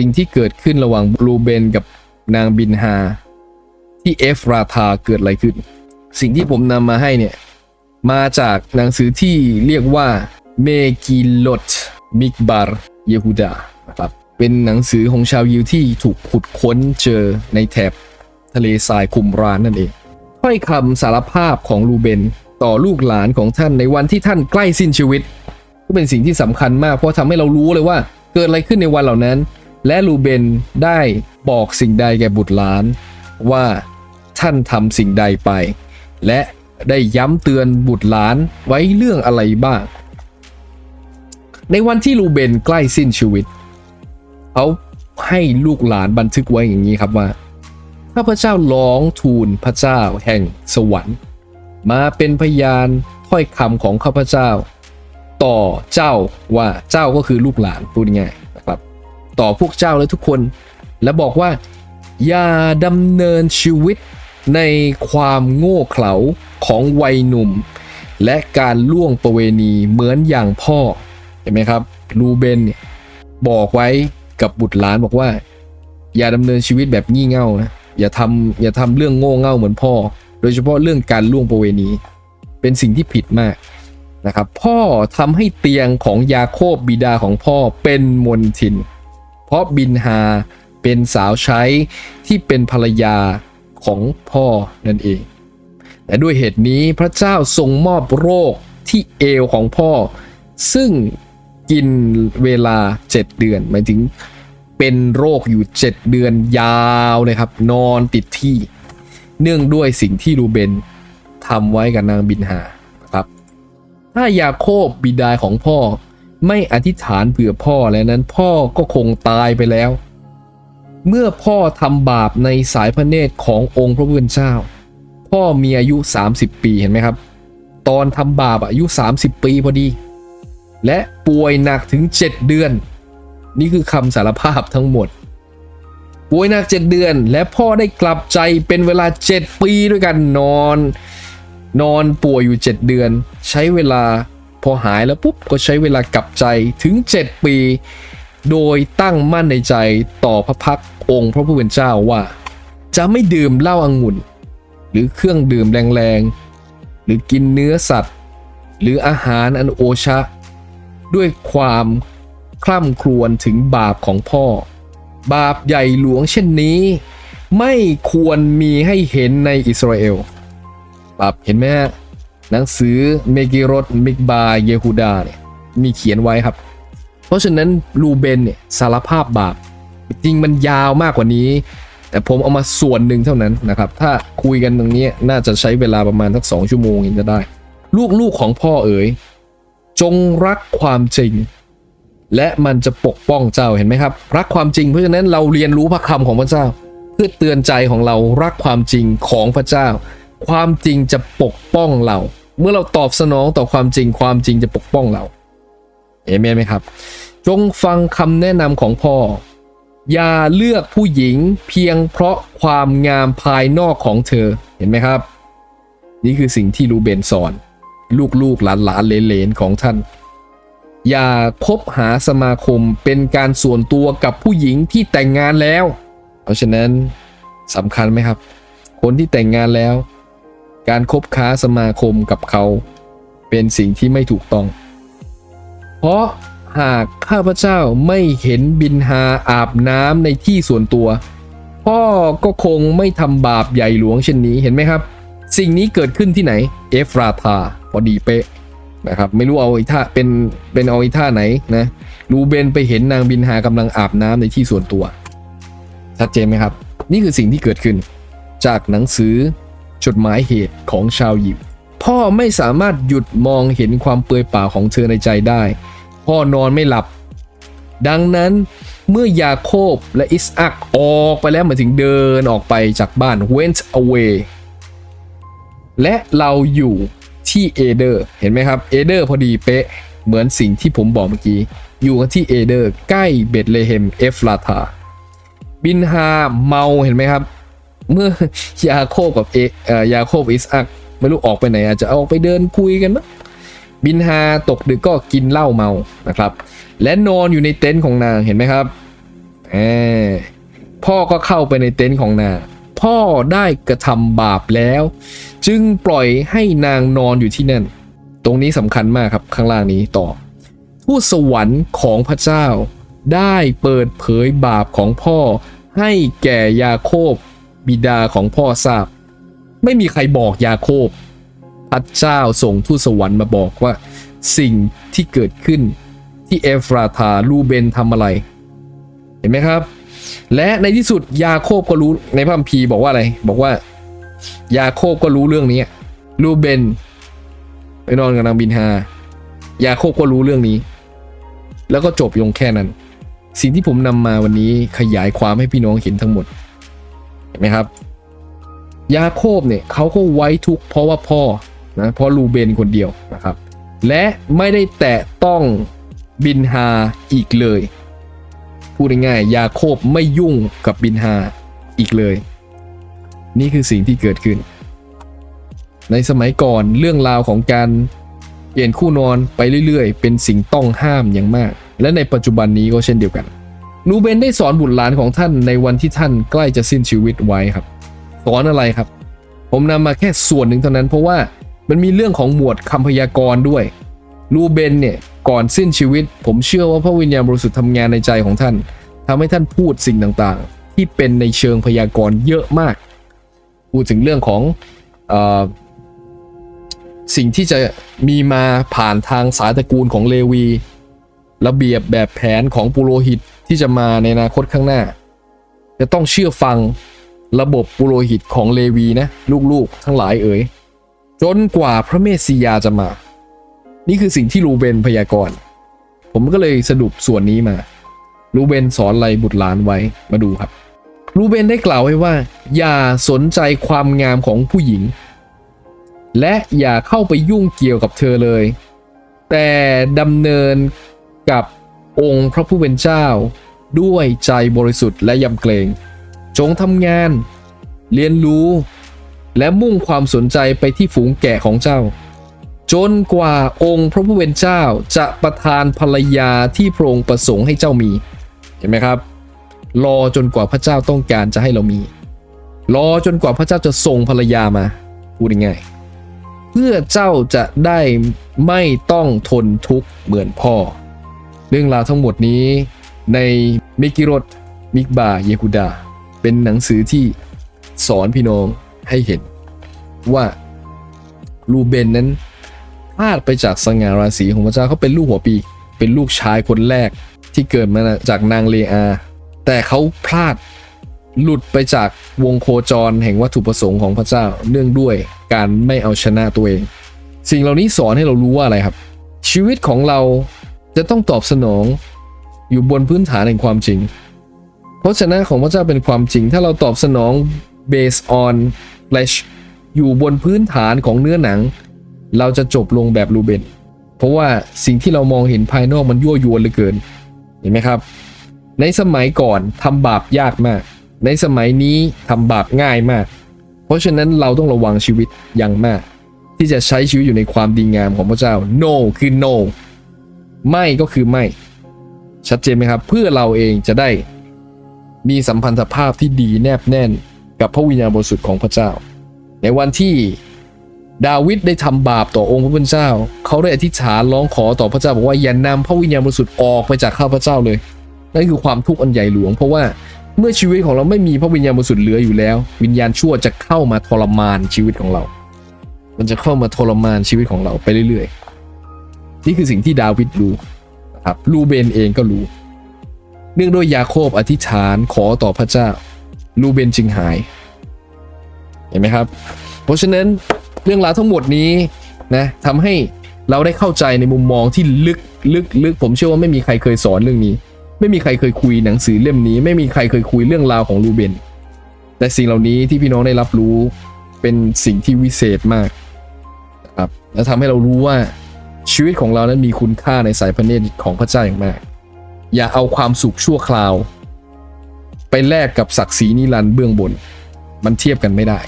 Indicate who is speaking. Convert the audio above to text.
Speaker 1: สิ่งที่เกิดขึ้นระหว่างบลูเบนกับนางบินฮาที่เอฟราธาเกิดอะไรขึ้น สิ่งที่ผมนำมาให้เนี่ย มาจากหนังสือที่เรียกว่าเมกิลอตมิกบาร์เยฮูดานะครับเป็นหนังสือของชาวยิวที่ถูกขุดค้นเจอในแถบทะเลทรายคุมรานนั่นเองถ้อยคำสารภาพของลูเบนต่อลูกหลานของท่านในวันที่ท่านใกล้สิ้นชีวิต ก็เป็นสิ่งที่สำคัญมากเพราะทำให้เรารู้เลยว่าเกิดอะไรขึ้นในวันเหล่านั้น และลูเบนได้บอกสิ่งใดแก่บุตรหลาน ว่าท่านทำสิ่งใดไป และได้ย้ำเตือนบุตรหลานไว้เรื่องอะไรบ้าง ในวันที่ลูเบนใกล้สิ้นชีวิตเขาให้ลูกหลานบันทึกไว้อย่างนี้ครับว่าข้าพเจ้าร้องทูลพระเจ้าแห่งสวรรค์ มาเป็นพยานถ้อยคำของข้าพเจ้า ต่อเจ้าว่าเจ้าก็คือลูกหลานพูดง่ายๆ ต่อพวกเจ้าและทุกคน และบอกว่า อย่าดำเนินชีวิตในความโง่เขลาของวัยหนุ่ม และการล่วงประเวณีเหมือนอย่างพ่อเห็นไหมครับรูเบนเนี่ยบอกไว้กับบุตรหลานบอกว่า อย่าดำเนินชีวิตแบบงี่เง่านะอย่าทำอย่าทำเรื่องโง่เง่าเหมือนพ่อ โดยเฉพาะเรื่องการล่วงประเวณี เป็นสิ่งที่ผิดมากนะครับ พ่อทำให้เตียงของยาโคบบิดาของพ่อเป็นมนทิน เพราะบินฮาเป็นสาวใช้ที่เป็นภรรยาของพ่อนั่นเอง แต่ด้วยเหตุนี้พระเจ้าทรงมอบโรคที่เอวของพ่อ ซึ่งกินเวลา 7 เดือนหมายถึงเป็นโรคอยู่ 7 เดือนยาวเลยครับ นอนติดที่ เนื่องด้วยสิ่งที่รูเบนทำไว้กับนางบินหาครับ ถ้ายาโคบบิดาของพ่อ ไม่อธิษฐานเผื่อพ่อแล้วนั้นพ่อก็คงตายไปแล้ว เมื่อพ่อทำบาปในสายพระเนตรขององค์พระผู้เป็นเจ้า พ่อมีอายุ 30 ปีเห็นไหมครับ ตอนทำบาปอายุ 30 ปีพอดี และป่วยหนักถึง 7 เดือน นี่คือคำสารภาพทั้งหมด ป่วยหนัก 7 เดือน และพ่อได้กลับใจเป็นเวลา 7 ปีด้วยกันนอน นอนป่วยอยู่ 7 เดือน ใช้เวลา พอหายแล้วปุ๊บก็ใช้เวลากลับใจถึง 7 ปี โดยตั้งมั่นในใจต่อพระพักองค์พระผู้เป็นเจ้าว่า จะไม่ดื่มเหล้าองุ่น หรือเครื่องดื่มแรงๆ หรือกินเนื้อสัตว์ หรืออาหารอันโอชะ ด้วยความคล่ำครวญถึงบาปของพ่อ บาปใหญ่หลวงเช่นนี้ ไม่ควรมีให้เห็นในอิสราเอลบาปเห็นไหมฮะ หนังสือเมกิรตมิกบาเยฮูดาเนี่ยมีเขียนไว้ครับ เพราะฉะนั้นลูเบนเนี่ยสารภาพบาป จริงมันยาวมากกว่านี้ แต่ผมเอามาส่วนหนึ่งเท่านั้นนะครับ ถ้าคุยกันตรงนี้น่าจะใช้เวลาประมาณสักสองชั่วโมงเองจะได้ ลูกๆของพ่อเอ๋ยจงรักความจริง และมันจะปกป้องเจ้าเห็นไหมครับ รักความจริงเพราะฉะนั้นเราเรียนรู้พระคำของพระเจ้า เพื่อเตือนใจของเรารักความจริงของพระเจ้า ความจริงจะปกป้องเรา เมื่อเราตอบสนองต่อความจริงความจริงจะปกป้องเราเอเมนไหมครับ จงฟังคำแนะนำของพ่อ อย่าเลือกผู้หญิงเพียงเพราะความงามภายนอกของเธอเห็นไหมครับ นี่คือสิ่งที่รูเบนสอน ลูกๆหลานๆเลนๆของท่าน อย่าคบหาสมาคมเป็นการส่วนตัวกับผู้หญิงที่แต่งงานแล้ว เพราะฉะนั้นสำคัญไหมครับ คนที่แต่งงานแล้ว การคบค้าสมาคมกับเขา เป็นสิ่งที่ไม่ถูกต้อง เพราะหากข้าพเจ้าไม่เห็นบินฮาอาบน้ำในที่ส่วนตัว พ่อก็คงไม่ทำบาปใหญ่หลวงเช่นนี้เห็นไหมครับ สิ่งนี้เกิดขึ้นที่ไหน เอฟราธาพอดีเป๊ะนะครับไม่รู้เอาอีท่าเป็นเป็นเอาอีท่าไหนนะรูเบนไปเห็นนางบินฮากำลังอาบน้ำในที่ส่วนตัวชัดเจนไหมครับ นี่คือสิ่งที่เกิดขึ้น จากหนังสือ จดหมายเหตุของชาวยิวพ่อไม่สามารถหยุดมองเห็นความเปลือยเปล่าของเธอในใจได้ พ่อนอนไม่หลับ ดังนั้นเมื่อยาโคบและอิสอักออกไปแล้วหมายถึงเดินออกไปจากบ้าน went away และเราอยู่ที่เอเดอร์เห็นไหมครับเอเดอร์พอดีเป๊ะ เหมือนสิ่งที่ผมบอกเมื่อกี้ อยู่กันที่เอเดอร์ใกล้เบตเลเฮมเอฟลาธาบินฮาเมาเห็นไหมครับ เมื่อยาโคบกับเอยาโคบอิสอักไม่รู้ออกไปไหนอาจจะออกไปเดินคุยกันมั้งบินฮาตกดึกก็กินเหล้าเมานะครับ และนอนอยู่ในเต็นท์ของนางเห็นไหมครับอบพ่อก็เข้าไปในเต็นท์ของนางพ่อได้กระทำบาปแล้ว จึงปล่อยให้นางนอนอยู่ที่นั่น ตรงนี้สำคัญมากครับข้างล่างนี้ต่อทูตสวรรค์ของพระเจ้า ได้เปิดเผยบาปของพ่อให้แก่ยาโคบ บิดาของพ่อทราบ ไม่มีใครบอกยาโคบพระเจ้าส่งทูตสวรรค์มาบอกว่า สิ่งที่เกิดขึ้นที่เอฟราธาลูเบนทำอะไร เห็นไหมครับ และในที่สุดยาโคบก็รู้ในพระคัมภีร์บอกว่าอะไร บอกว่ายาโคบก็รู้เรื่องนี้ลูเบนไปนอนกับนางบินฮายาโคบก็รู้เรื่องนี้ แล้วก็จบลงแค่นั้น สิ่งที่ผมนำมาวันนี้ขยายความให้พี่น้องเห็นทั้งหมด เห็นไหมครับ ยาโคบเนี่ยเขาก็ไว้ทุกเพราะว่าพ่อนะเพราะลูเบนคนเดียวนะครับ และไม่ได้แตะต้องบินฮาอีกเลย พูดง่ายๆยาโคบไม่ยุ่งกับบินฮาอีกเลย นี่คือสิ่งที่เกิดขึ้น ในสมัยก่อนเรื่องราวของการเปลี่ยนคู่นอนไปเรื่อยๆ เป็นสิ่งต้องห้ามอย่างมาก และในปัจจุบันนี้ก็เช่นเดียวกัน ลูเบนได้สอนบุตรหลานของท่านในวันที่ท่านใกล้จะสิ้นชีวิตไว้ครับ สอนอะไรครับ ผมนำมาแค่ส่วนหนึ่งเท่านั้น เพราะว่ามันมีเรื่องของหมวดคำพยากรณ์ด้วยลูเบนเนี่ยก่อนสิ้นชีวิต ผมเชื่อว่าพระวิญญาณบริสุทธิ์ทำงานในใจของท่านทำให้ท่านพูดสิ่งต่างๆ ที่เป็นในเชิงพยากรณ์เยอะมาก พูดถึงเรื่องของออสิ่งที่จะมีมาผ่านทางสายตระกูลของเลวี ระเบียบแบบแผนของปุโรหิต ที่จะมาในอนาคตข้างหน้า จะต้องเชื่อฟังระบบปุโรหิตของเลวีนะ ลูกๆ ทั้งหลายเอ๋ยจนกว่าพระเมสสิยาจะมา นี่คือสิ่งที่รูเบนพยากรณ์ผมก็เลยสรุปส่วนนี้มารูเบนสอนอะไรบุตรหลานไว้มาดูครับรูเบนได้กล่าวไว้ว่า อย่าสนใจความงามของผู้หญิง และอย่าเข้าไปยุ่งเกี่ยวกับเธอเลย แต่ดำเนินกับ องค์พระผู้เป็นเจ้า ด้วยใจบริสุทธิ์และยำเกรง จงทำงาน เรียนรู้ และมุ่งความสนใจไปที่ฝูงแกะของเจ้า จนกว่าองค์พระผู้เป็นเจ้าจะประทานภรรยาที่พระองค์ประสงค์ให้เจ้ามี เห็นไหมครับ รอจนกว่าพระเจ้าต้องการจะให้เรามี รอจนกว่าพระเจ้าจะส่งภรรยามาพูดง่ายเพื่อเจ้าจะได้ไม่ต้องทนทุกข์เหมือนพ่อ เรื่องราวทั้งหมดนี้ในมิกิรตมิกบาเยฮูดา เป็นหนังสือที่สอนพี่น้องให้เห็นว่าลูเบนนั้นพลาดไปจากสง่าราศีของพระเจ้าเขาเป็นลูกหัวปี เป็นลูกชายคนแรกที่เกิดมาจากนางเลอา แต่เขาพลาดหลุดไปจากวงโคจรแห่งวัตถุประสงค์ของพระเจ้าเนื่องด้วยการไม่เอาชนะตัวเอง สิ่งเหล่านี้สอนให้เรารู้ว่าอะไรครับ ชีวิตของเรา จะต้องตอบสนองอยู่บนพื้นฐานแห่งความจริง เพราะชนะของพระเจ้าเป็นความจริง ถ้าเราตอบสนอง based on flesh อยู่บนพื้นฐานของเนื้อหนัง เราจะจบลงแบบรูเบน เพราะว่าสิ่งที่เรามองเห็นภายนอกมันยั่วยวนเหลือเกิน เห็นไหมครับ ในสมัยก่อนทำบาปยากมาก ในสมัยนี้ทำบาปง่ายมาก เพราะฉะนั้นเราต้องระวังชีวิตอย่างมาก ที่จะใช้ชีวิตอยู่ในความดีงามของพระเจ้า no คือ no ไม่ก็คือไม่ ชัดเจนไหมครับ เพื่อเราเองจะได้มีสัมพันธภาพที่ดีแนบแน่นกับพระวิญญาณบริสุทธิ์ของพระเจ้า ในวันที่ดาวิดได้ทำบาปต่อองค์พระผู้เป็นเจ้า เขาได้อธิษฐานร้องขอต่อพระเจ้าบอกว่าอย่านำพระวิญญาณบริสุทธิ์ออกไปจากข้าพระเจ้าเลย นั่นคือความทุกข์อันใหญ่หลวง เพราะว่าเมื่อชีวิตของเราไม่มีพระวิญญาณบริสุทธิ์เหลืออยู่แล้ว วิญญาณชั่วจะเข้ามาทรมานชีวิตของเรา มันจะเข้ามาทรมานชีวิตของเราไปเรื่อยๆ นี่คือสิ่งที่ดาวิดรู้นะครับลูเบนเองก็รู้ เนื่องด้วยยาโคบอธิษฐานขอต่อพระเจ้าลูเบนจึงหาย เห็นไหมครับ เพราะฉะนั้นเรื่องราวทั้งหมดนี้นะทำให้เราได้เข้าใจในมุมมองที่ลึกลึกลึกผมเชื่อว่าไม่มีใครเคยสอนเรื่องนี้ ไม่มีใครเคยคุยหนังสือเล่มนี้ ไม่มีใครเคยคุยเรื่องราวของลูเบน แต่สิ่งเหล่านี้ที่พี่น้องได้รับรู้เป็นสิ่งที่วิเศษมากนะครับและทำให้เรารู้ว่า ชีวิตของเรานั้นมีคุณค่าในสายพระเนตรของพระเจ้าอย่างมาก อย่าเอาความสุขชั่วคราว ไปแลกกับศักดิ์ศรีนิรันดร์เบื้องบน มันเทียบกันไม่ได้